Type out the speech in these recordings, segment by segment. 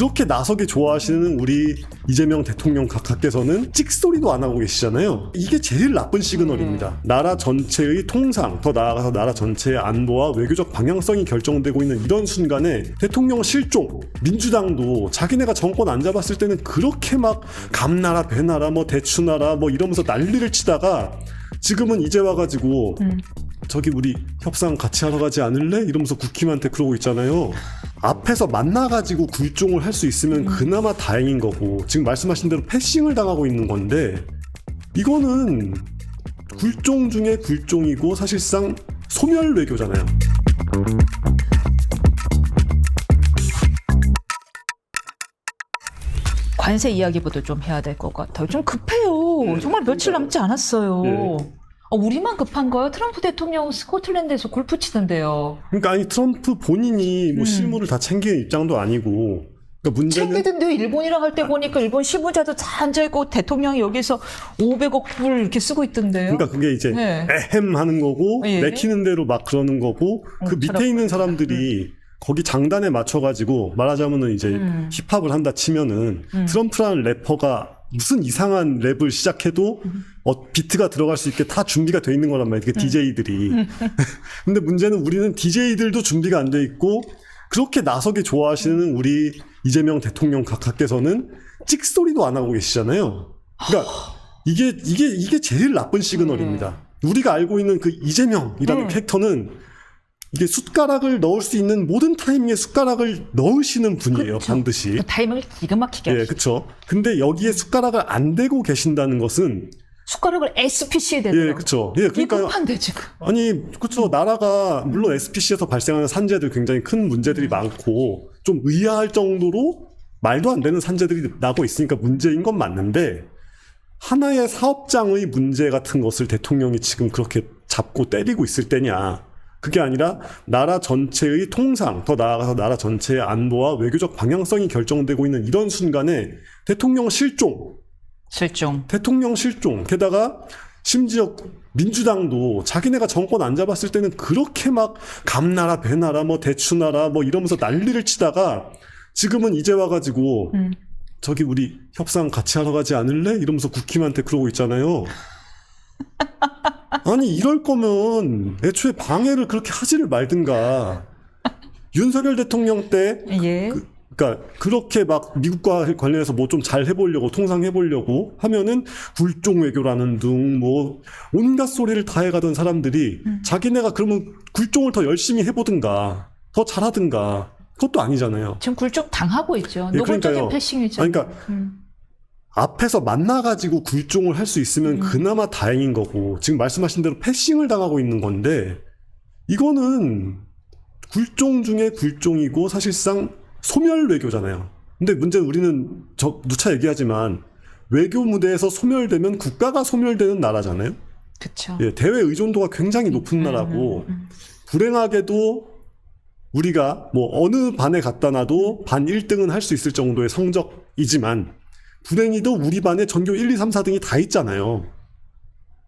그렇게 나서기 좋아하시는 우리 이재명 대통령 각하께서는 찍소리도 안 하고 계시잖아요. 이게 제일 나쁜 시그널입니다. 나라 전체의 통상, 더 나아가서 나라 전체의 안보와 외교적 방향성이 결정되고 있는 이런 순간에 대통령 실종, 민주당도 자기네가 정권 안 잡았을 때는 그렇게 막 감나라, 배나라, 뭐 대추나라 뭐 이러면서 난리를 치다가 지금은 이제 와가지고 저기 우리 협상 같이 하러 가지 않을래? 이러면서 국힘한테 그러고 있잖아요. 앞에서 만나가지고 굴종을 할 수 있으면 그나마 다행인 거고 지금 말씀하신 대로 패싱을 당하고 있는 건데 이거는 굴종 중에 굴종이고 사실상 소멸 외교잖아요. 관세 이야기부터 좀 해야 될 것 같아요. 좀 급해요. 정말 며칠 남지 않았어요. 네. 어, 우리만 급한 거요? 트럼프 대통령 스코틀랜드에서 골프 치던데요. 그러니까 아니 트럼프 본인이 뭐 음. 실무를 다 챙기는 입장도 아니고 그러니까 문제는 챙기던데요. 일본이랑 할 때 보니까 일본 시부자도 다 앉아있고 대통령이 여기서 500억 불 이렇게 쓰고 있던데요. 그러니까 그게 이제 네. 에헴 하는 거고 예. 내키는 대로 막 그러는 거고 그 음, 밑에 있는 사람들이 거기 장단에 맞춰가지고 말하자면은 이제 음. 힙합을 한다 치면은 트럼프라는 래퍼가 무슨 이상한 랩을 시작해도 어, 비트가 들어갈 수 있게 다 준비가 돼 있는 거란 말이에요. 그 DJ들이. 근데 문제는 우리는 DJ들도 준비가 안 돼 있고 그렇게 나서기 좋아하시는 우리 이재명 대통령 각하께서는 찍소리도 안 하고 계시잖아요. 그러니까 이게 이게 이게 제일 나쁜 시그널입니다. 우리가 알고 있는 그 이재명이라는 음. 캐릭터는 이게 숟가락을 넣을 수 있는 모든 타이밍에 숟가락을 넣으시는 분이에요, 그쵸. 반드시. 그 타이밍을 기가 막히게 예. 그렇죠. 근데 여기에 숟가락을 안 대고 계신다는 것은 숟가락을 SPC에 예, 대더라고요. 그렇죠. 예, 그러니까 비겁한데 지금. 아니, 그렇죠. 나라가 물론 SPC에서 발생하는 산재들 굉장히 큰 문제들이 많고 좀 의아할 정도로 말도 안 되는 산재들이 나고 있으니까 문제인 건 맞는데 하나의 사업장의 문제 같은 것을 대통령이 지금 그렇게 잡고 때리고 있을 때냐. 그게 아니라 나라 전체의 통상, 더 나아가서 나라 전체의 안보와 외교적 방향성이 결정되고 있는 이런 순간에 대통령 실종, 실종. 대통령 실종. 게다가 심지어 민주당도 자기네가 정권 안 잡았을 때는 그렇게 막 감나라, 배나라, 뭐 대추나라, 뭐 이러면서 난리를 치다가 지금은 이제 와가지고 음. 저기 우리 협상 같이 하러 가지 않을래? 이러면서 국힘한테 그러고 있잖아요. 아니 이럴 거면 애초에 방해를 그렇게 하지를 말든가. 윤석열 대통령 때 예. 그러니까 그렇게 막 미국과 관련해서 뭐 좀 잘 해보려고 통상 해보려고 하면은 굴종 외교라는 등뭐 온갖 소리를 다 해가던 사람들이 자기네가 그러면 굴종을 더 열심히 해보든가 더 잘하든가 그것도 아니잖아요. 지금 굴종 당하고 있죠. 예, 노골적인 그러니까요. 패싱이죠. 아니, 그러니까 음. 앞에서 만나가지고 굴종을 할 수 있으면 그나마 다행인 거고 지금 말씀하신 대로 패싱을 당하고 있는 건데 이거는 굴종 중에 굴종이고 사실상 소멸 외교잖아요. 근데 문제는 우리는 저 누차 얘기하지만 외교 무대에서 소멸되면 국가가 소멸되는 나라잖아요. 그쵸. 예, 대외 의존도가 굉장히 높은 나라고 불행하게도 우리가 뭐 어느 반에 갖다 놔도 반 1등은 할 수 있을 정도의 성적이지만 불행히도 우리 반에 전교 1, 2, 3, 4등이 다 있잖아요.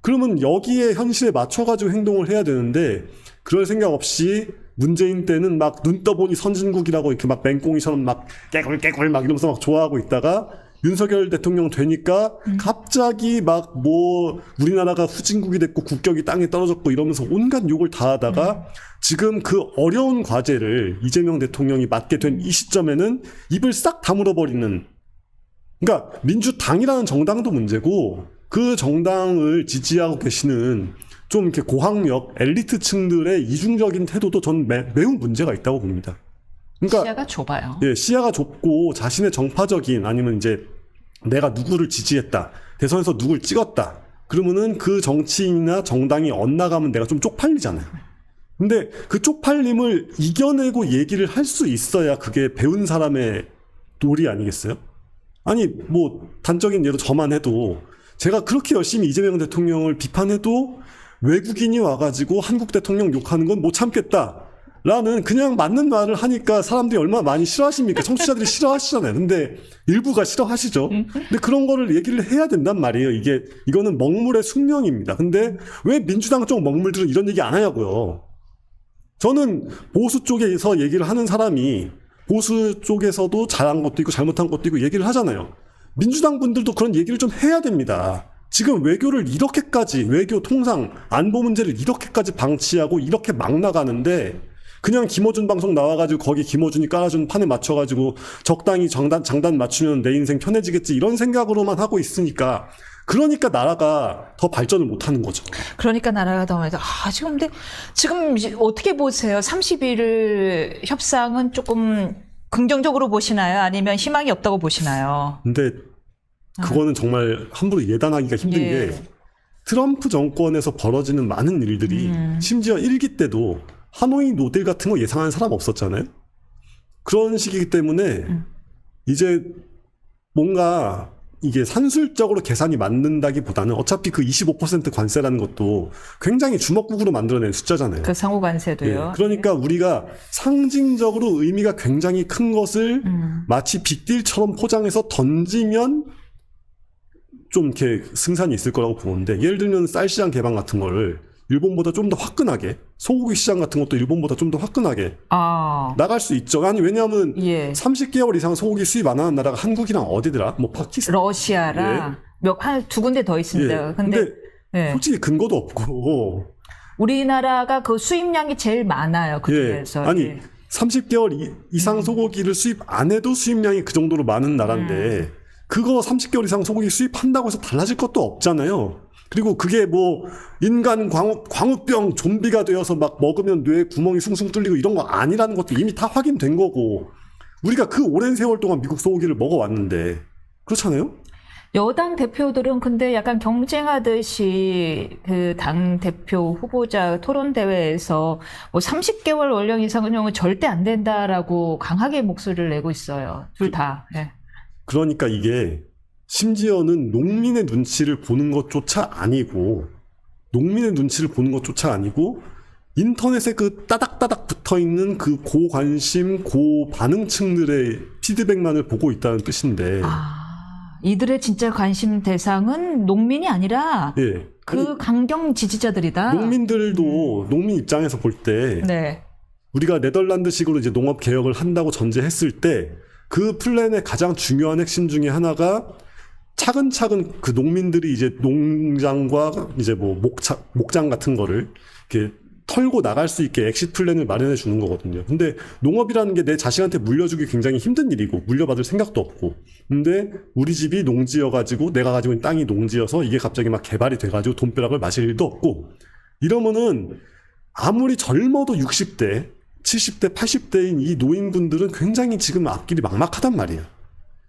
그러면 여기에 현실에 맞춰가지고 행동을 해야 되는데 그럴 생각 없이 문재인 때는 막 눈 떠보니 선진국이라고 이렇게 막 맹꽁이처럼 막 깨굴 깨굴 막 이러면서 막 좋아하고 있다가 윤석열 대통령 되니까 갑자기 막 뭐 우리나라가 후진국이 됐고 국격이 땅에 떨어졌고 이러면서 온갖 욕을 다 하다가 지금 그 어려운 과제를 이재명 대통령이 맡게 된 이 시점에는 입을 싹 다물어 버리는 그러니까 민주당이라는 정당도 문제고 그 정당을 지지하고 계시는 좀 이렇게 고학력 엘리트층들의 이중적인 태도도 전 매, 매우 문제가 있다고 봅니다. 그러니까 시야가 좁아요. 예, 시야가 좁고 자신의 정파적인 아니면 이제 내가 누구를 지지했다. 대선에서 누굴 찍었다. 그러면은 그 정치인이나 정당이 엇나가면 내가 좀 쪽팔리잖아요. 근데 그 쪽팔림을 이겨내고 얘기를 할 수 있어야 그게 배운 사람의 도리 아니겠어요? 아니, 뭐, 단적인 예로 저만 해도 제가 그렇게 열심히 이재명 대통령을 비판해도 외국인이 와가지고 한국 대통령 욕하는 건 못 참겠다. 라는 그냥 맞는 말을 하니까 사람들이 얼마나 많이 싫어하십니까? 청취자들이 싫어하시잖아요. 근데 일부가 싫어하시죠. 근데 그런 거를 얘기를 해야 된단 말이에요. 이게 이거는 먹물의 숙명입니다. 근데 왜 민주당 쪽 먹물들은 이런 얘기 안 하냐고요. 저는 보수 쪽에서 얘기를 하는 사람이 보수 쪽에서도 잘한 것도 있고 잘못한 것도 있고 얘기를 하잖아요. 민주당 분들도 그런 얘기를 좀 해야 됩니다. 지금 외교를 이렇게까지 외교 통상 안보 문제를 이렇게까지 방치하고 이렇게 막 나가는데 그냥 김어준 방송 나와가지고 거기 김어준이 깔아준 판에 맞춰가지고 적당히 장단 장단 맞추면 내 인생 편해지겠지 이런 생각으로만 하고 있으니까 그러니까 나라가 더 발전을 못하는 거죠. 그러니까 나라가 더 많이 아 지금 근데 지금 어떻게 보세요? 31일 협상은 조금 긍정적으로 보시나요? 아니면 희망이 없다고 보시나요? 근데 그거는 정말 함부로 예단하기가 힘든 아. 예. 게 트럼프 정권에서 벌어지는 많은 일들이 음. 심지어 일기 때도 하노이 노딜 같은 거 예상하는 사람 없었잖아요. 그런 식이기 때문에 음. 이제 뭔가 이게 산술적으로 계산이 맞는다기보다는 어차피 그 25% 관세라는 것도 굉장히 주먹국으로 만들어낸 숫자잖아요. 그 상호 관세도요. 예, 그러니까 우리가 상징적으로 의미가 굉장히 큰 것을 음. 마치 빅딜처럼 포장해서 던지면 좀 이렇게 승산이 있을 거라고 보는데 예를 들면 쌀 시장 개방 같은 거를 일본보다 좀 더 화끈하게 소고기 시장 같은 것도 일본보다 좀 더 화끈하게 아, 나갈 수 있죠. 아니 왜냐하면 예. 30개월 이상 소고기 수입 안 하는 나라가 한국이랑 어디더라? 뭐 파키스탄. 러시아랑 몇한두 군데 더 있습니다. 예. 근데, 근데 예. 솔직히 근거도 없고 우리나라가 그 수입량이 제일 많아요. 그 예. 중에서. 아니 예. 30개월 이, 이상 음. 소고기를 수입 안 해도 수입량이 그 정도로 많은 나라인데 음. 그거 30개월 이상 소고기 수입한다고 해서 달라질 것도 없잖아요. 그리고 그게 뭐 인간 광우, 광우병 좀비가 되어서 막 먹으면 뇌에 구멍이 숭숭 뚫리고 이런 거 아니라는 것도 이미 다 확인된 거고 우리가 그 오랜 세월 동안 미국 소고기를 먹어왔는데 그렇잖아요? 여당 대표들은 근데 약간 경쟁하듯이 그 당 대표 후보자 토론 대회에서 뭐 30개월 원령 이상은 절대 안 된다라고 강하게 목소리를 내고 있어요. 둘 다. 예. 그러니까 이게 심지어는 농민의 눈치를 보는 것조차 아니고 농민의 눈치를 보는 것조차 아니고 인터넷에 그 따닥따닥 붙어 있는 그 고관심 고반응층들의 피드백만을 보고 있다는 뜻인데 아, 이들의 진짜 관심 대상은 농민이 아니라 예 그 아니, 강경 지지자들이다. 농민들도 농민 입장에서 볼때 네. 우리가 네덜란드식으로 이제 농업 개혁을 한다고 전제했을 때 그 플랜의 가장 중요한 핵심 중에 하나가 차근차근 그 농민들이 이제 농장과 이제 뭐 목차, 목장 같은 거를 이렇게 털고 나갈 수 있게 엑시트 플랜을 마련해 주는 거거든요. 근데 농업이라는 게 내 자식한테 물려주기 굉장히 힘든 일이고 물려받을 생각도 없고. 근데 우리 집이 농지여 가지고 내가 가지고 있는 땅이 농지여서 이게 갑자기 막 개발이 돼 가지고 돈벼락을 마실 일도 없고. 이러면은 아무리 젊어도 60대, 70대, 80대인 이 노인분들은 굉장히 지금 앞길이 막막하단 말이에요.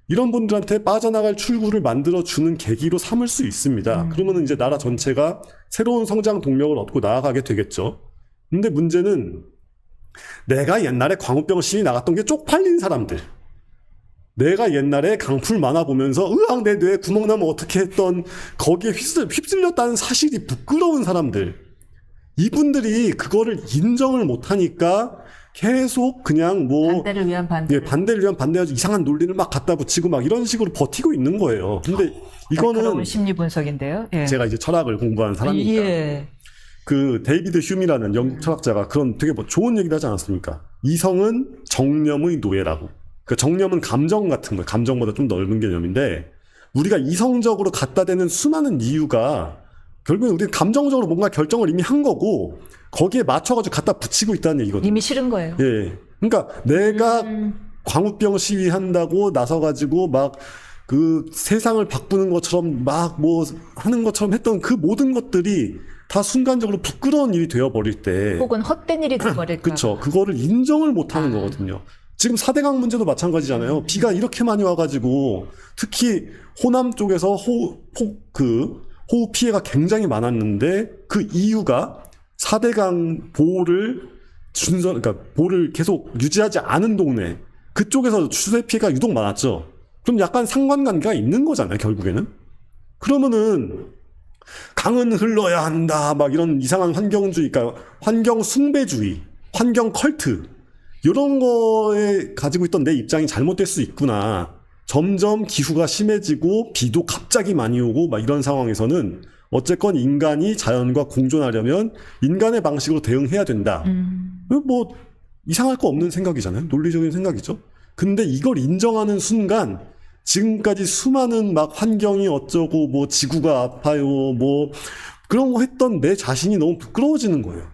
이런 분들한테 빠져나갈 출구를 만들어 주는 계기로 삼을 수 있습니다. 그러면 이제 나라 전체가 새로운 성장 동력을 얻고 나아가게 되겠죠. 근데 문제는 내가 옛날에 광우병 시위 나갔던 게 쪽팔린 사람들. 내가 옛날에 강풀 만화 보면서 으악 내 뇌에 구멍 나면 어떻게 했던 거기에 휩쓸, 휩쓸렸다는 사실이 부끄러운 사람들. 이분들이 그거를 인정을 못하니까 계속 그냥 뭐 반대를 위한 반대. 예, 반대를 위한 반대하고 이상한 논리를 막 갖다 붙이고 막 이런 식으로 버티고 있는 거예요. 근데 그런 이거는 심리 분석인데요. 예. 제가 이제 철학을 공부한 사람이니까 예. 그 데이비드 휴미라는 영국 철학자가 그런 되게 뭐 좋은 얘기를 하지 않았습니까? 이성은 정념의 노예라고. 그 정념은 감정 같은 거예요. 감정보다 좀 넓은 개념인데 우리가 이성적으로 갖다 대는 수많은 이유가 결국엔 우리는 감정적으로 뭔가 결정을 이미 한 거고 거기에 맞춰가지고 갖다 붙이고 있다는 얘기거든요. 이미 싫은 거예요. 예. 그러니까 내가 음. 광우병 시위한다고 나서가지고 막 그 세상을 바꾸는 것처럼 막 뭐 하는 것처럼 했던 그 모든 것들이 다 순간적으로 부끄러운 일이 되어버릴 때 혹은 헛된 일이 돼버릴까. 그쵸 그거를 인정을 못하는 아. 거거든요 지금 4대강 문제도 마찬가지잖아요 비가 이렇게 많이 와가지고 특히 호남 쪽에서 호우 폭- 그 호우 피해가 굉장히 많았는데 그 이유가 4대강 보호를 준선 그러니까 보호를 계속 유지하지 않은 동네 그쪽에서 추세 피해가 유독 많았죠. 그럼 약간 상관관계가 있는 거잖아요 결국에는. 그러면은 강은 흘러야 한다 막 이런 이상한 환경주의 그러니까 환경 숭배주의 환경 컬트 이런 거에 가지고 있던 내 입장이 잘못될 수 있구나. 점점 기후가 심해지고 비도 갑자기 많이 오고 막 이런 상황에서는 어쨌건 인간이 자연과 공존하려면 인간의 방식으로 대응해야 된다 음. 뭐 이상할 거 없는 생각이잖아요. 논리적인 생각이죠. 근데 이걸 인정하는 순간 지금까지 수많은 막 환경이 어쩌고 뭐 지구가 아파요 뭐 그런 거 했던 내 자신이 너무 부끄러워지는 거예요.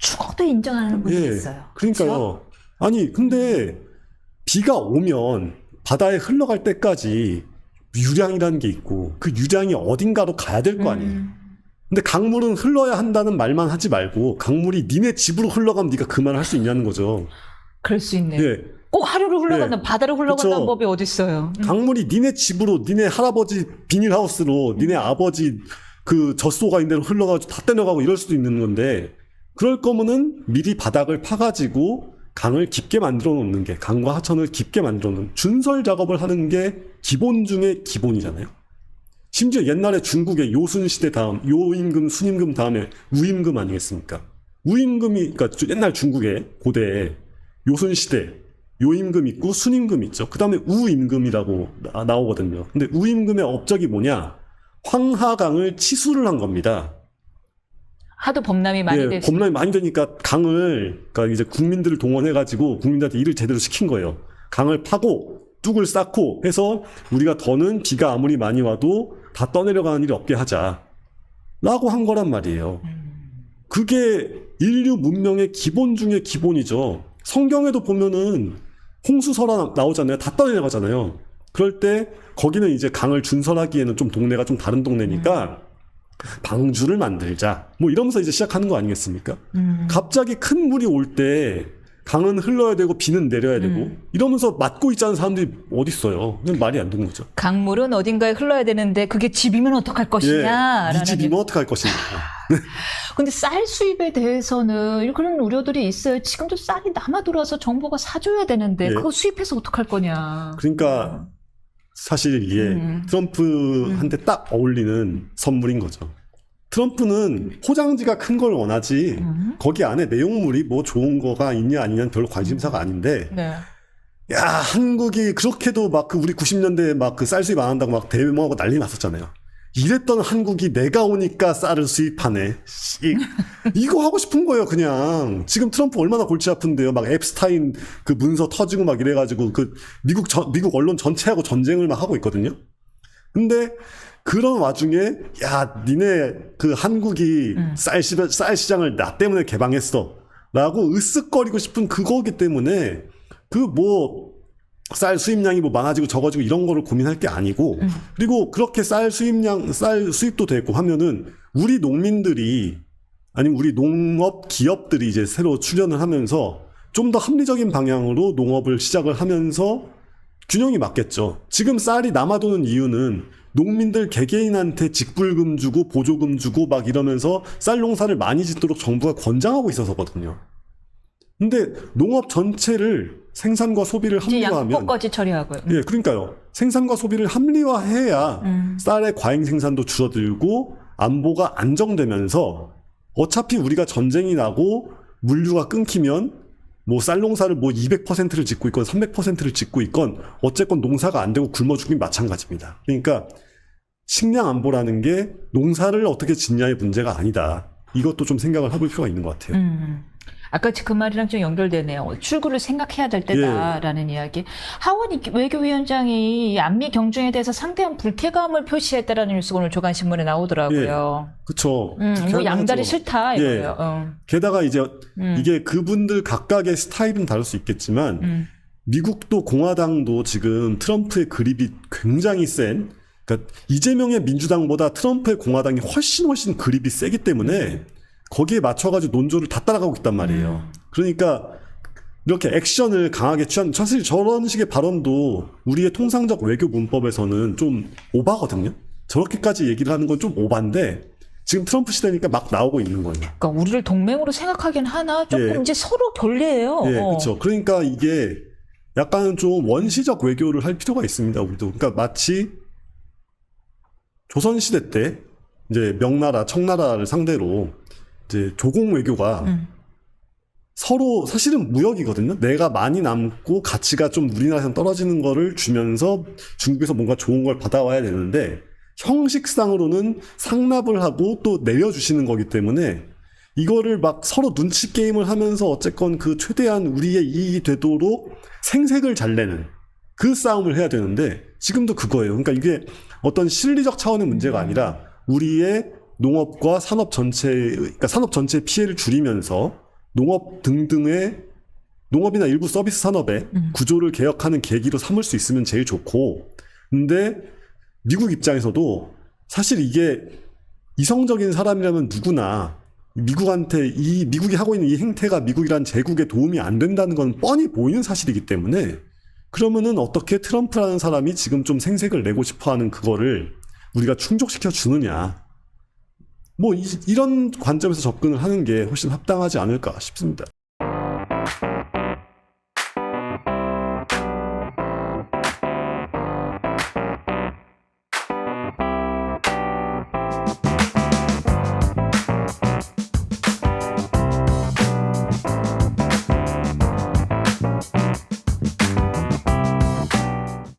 죽어도 인정하는 분이 예. 있어요. 그러니까요. 아니 근데 비가 오면 바다에 흘러갈 때까지 유량이라는 게 있고 그 유량이 어딘가로 가야 될 거 아니에요. 음. 근데 강물은 흘러야 한다는 말만 하지 말고 강물이 니네 집으로 흘러가면 네가 그 말을 할 수 있냐는 거죠. 그럴 수 있네요. 예. 꼭 하루를 흘러간다, 예. 바다를 흘러간다는 그쵸. 법이 어딨어요. 음. 강물이 니네 집으로 니네 할아버지 비닐하우스로 니네 아버지 그 젖소가 있는 데로 흘러가지고 다 떼내가고 이럴 수도 있는 건데 그럴 거면은 미리 바닥을 파가지고 강을 깊게 만들어 놓는 게 강과 하천을 깊게 만들어 놓는 준설 작업을 하는 게 기본 중에 기본이잖아요. 심지어 옛날에 중국의 요순 시대 다음 요임금 순임금 다음에 우임금 아니겠습니까? 우임금이 그러니까 옛날 중국의 고대에 요순 시대 요임금 있고 순임금 있죠. 그 다음에 우임금이라고 나- 나오거든요. 근데 우임금의 업적이 뭐냐? 황하강을 치수를 한 겁니다. 하도 범람이 많이 예, 됐어요. 범람이 많이 되니까 강을, 그러니까 이제 국민들을 동원해 가지고 국민들한테 일을 제대로 시킨 거예요. 강을 파고 뚝을 쌓고 해서 우리가 더는 비가 아무리 많이 와도 다 떠내려가는 일이 없게 하자. 라고 한 거란 말이에요. 그게 인류 문명의 기본 중의 기본이죠. 성경에도 보면은 홍수설화 나오잖아요. 다 떠내려가잖아요. 그럴 때 거기는 이제 강을 준설하기에는 좀 동네가 좀 다른 동네니까 방주를 만들자. 뭐 이러면서 이제 시작하는 거 아니겠습니까? 음. 갑자기 큰 물이 올 때 강은 흘러야 되고 비는 내려야 되고 음. 이러면서 맞고 있자는 사람들이 어디 있어요? 그냥 말이 안 되는 거죠. 강물은 어딘가에 흘러야 되는데 그게 집이면 어떡할 것이냐. 네 집이면 어떡할 것인가. 근데 쌀 수입에 대해서는 그런 우려들이 있어요. 지금도 쌀이 남아 돌아서 정부가 사줘야 되는데 예. 그거 수입해서 어떡할 거냐. 그러니까 사실 이게 음. 트럼프한테 딱 어울리는 선물인 거죠. 트럼프는 포장지가 큰 걸 원하지 음. 거기 안에 내용물이 뭐 좋은 거가 있냐 아니냐는 별로 관심사가 아닌데 네. 야 한국이 그렇게도 막 그 우리 90년대에 막그 쌀 수입 안 한다고 막 대모하고 난리 났었잖아요. 이랬던 한국이 내가 오니까 쌀을 수입하네. 씨. 이거 하고 싶은 거예요, 그냥. 지금 트럼프 얼마나 골치 아픈데요. 막 앱스타인 그 문서 터지고 막 이래가지고 그 미국 전, 미국 언론 전체하고 전쟁을 막 하고 있거든요. 근데 그런 와중에 야, 니네 그 한국이 쌀, 시, 쌀 시장을 나 때문에 개방했어. 라고 으쓱거리고 싶은 그거기 때문에 그뭐 쌀 수입량이 뭐 많아지고 적어지고 이런 거를 고민할 게 아니고 그리고 그렇게 쌀 수입량 쌀 수입도 되고 하면은 우리 농민들이 아니면 우리 농업 기업들이 이제 새로 출연을 하면서 좀 더 합리적인 방향으로 농업을 시작을 하면서 균형이 맞겠죠. 지금 쌀이 남아도는 이유는 농민들 개개인한테 직불금 주고 보조금 주고 막 이러면서 쌀 농사를 많이 짓도록 정부가 권장하고 있어서거든요. 근데 농업 전체를 생산과 소비를 합리화하면 양포까지 처리하고요. 예, 그러니까요. 생산과 소비를 합리화해야 음. 쌀의 과잉 생산도 줄어들고 안보가 안정되면서 어차피 우리가 전쟁이 나고 물류가 끊기면 뭐 쌀 농사를 뭐 200%를 짓고 있건 300%를 짓고 있건 어쨌건 농사가 안 되고 굶어 죽긴 마찬가지입니다. 그러니까 식량 안보라는 게 농사를 어떻게 짓냐의 문제가 아니다. 이것도 좀 생각을 해볼 필요가 있는 것 같아요. 음. 아까 그 말이랑 좀 연결되네요. 출구를 생각해야 될 예. 때다라는 이야기. 하원 외교위원장이 안미 경중에 대해서 상대한 불쾌감을 표시했다라는 뉴스가 오늘 조간신문에 나오더라고요. 그쵸. 음, 뭐 양다리 하죠. 싫다 예. 이거예요. 어. 게다가 이제 음. 이게 그분들 각각의 스타일은 다를 수 있겠지만 음. 미국도 공화당도 지금 트럼프의 그립이 굉장히 센 그러니까 이재명의 민주당보다 트럼프의 공화당이 훨씬 훨씬 그립이 세기 때문에 거기에 맞춰가지고 논조를 다 따라가고 있단 말이에요. 그러니까 이렇게 액션을 강하게 취한 사실 저런 식의 발언도 우리의 통상적 외교 문법에서는 좀 오바거든요. 저렇게까지 얘기를 하는 건 좀 오반데 지금 트럼프 시대니까 막 나오고 있는 거예요. 그러니까 우리를 동맹으로 생각하긴 하나 조금 예. 이제 서로 결례예요. 예, 어. 그렇죠. 그러니까 이게 약간 좀 원시적 외교를 할 필요가 있습니다. 우리도. 그러니까 마치 조선 시대 때 이제 명나라, 청나라를 상대로 이제 조공 외교가 음. 서로 사실은 무역이거든요. 내가 많이 남고 가치가 좀 우리나라에서 떨어지는 거를 주면서 중국에서 뭔가 좋은 걸 받아와야 되는데 형식상으로는 상납을 하고 또 내려주시는 거기 때문에 이거를 막 서로 눈치 게임을 하면서 어쨌건 그 최대한 우리의 이익이 되도록 생색을 잘 내는 그 싸움을 해야 되는데 지금도 그거예요. 그러니까 이게 어떤 실리적 차원의 문제가 아니라 우리의 농업과 산업 전체, 그러니까 산업 전체 피해를 줄이면서 농업 등등의 농업이나 일부 서비스 산업의 구조를 개혁하는 계기로 삼을 수 있으면 제일 좋고, 근데 미국 입장에서도 사실 이게 이성적인 사람이라면 누구나 미국한테 이 미국이 하고 있는 이 행태가 미국이란 제국에 도움이 안 된다는 건 뻔히 보이는 사실이기 때문에 그러면은 어떻게 트럼프라는 사람이 지금 좀 생색을 내고 싶어 하는 그거를 우리가 충족시켜 주느냐. 뭐 이, 이런 관점에서 접근을 하는 게 훨씬 합당하지 않을까 싶습니다.